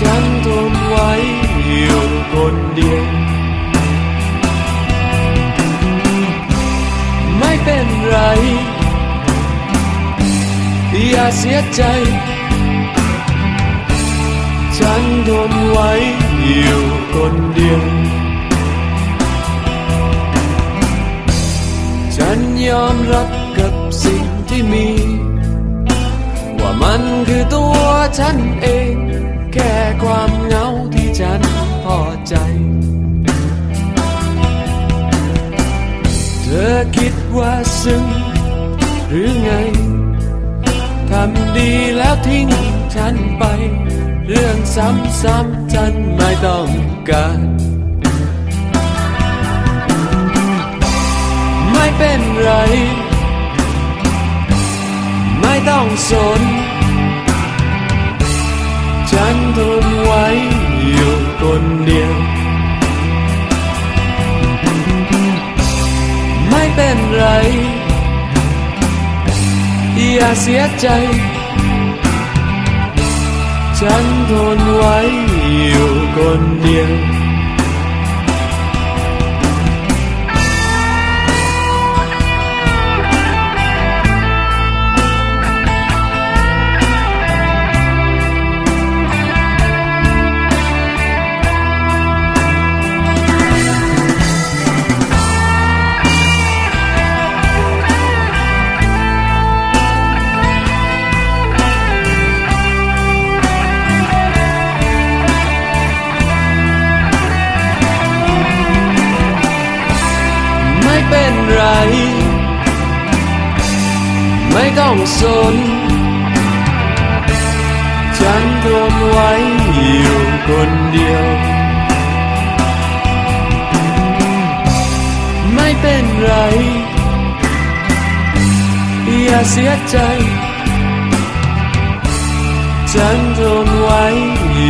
ฉันทนไว้อยู่คนเดียว ไม่เป็นไร อย่าเสียใจ ฉันทนไว้อยู่คนเดียว ฉันยอมรับกับสิ่งที่มี ว่ามันคือตัวฉันเอง แค่ความเหงาที่ฉันพอใจ เธอคิดว่าซึ้งหรือไง ทำดีแล้วทิ้งฉันไป เรื่องซ้ำๆฉันไม่ต้องการไม่เป็นไร ไม่ต้องสน ฉันทนไว้อยู่คนเดียว ไม่เป็นไร อย่าเสียใจ ฉันทนไว้อยู่คนเดียว ต้องสน ฉันทนไว้อยู่คนเดียว ไม่เป็นไร อย่าเสียใจ ฉันทนไว้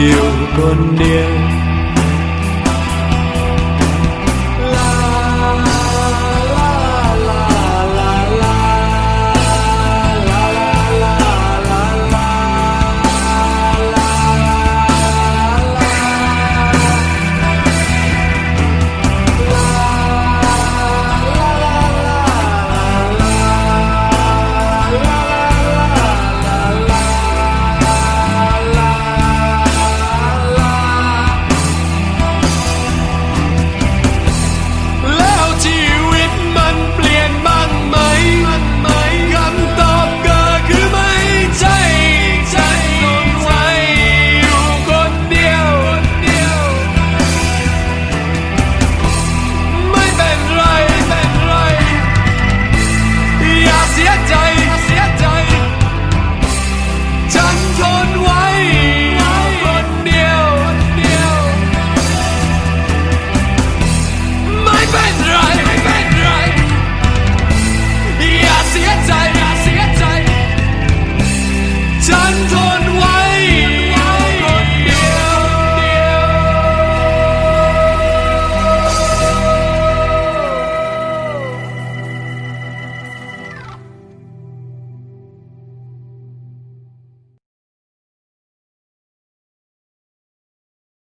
อยู่คนเดียว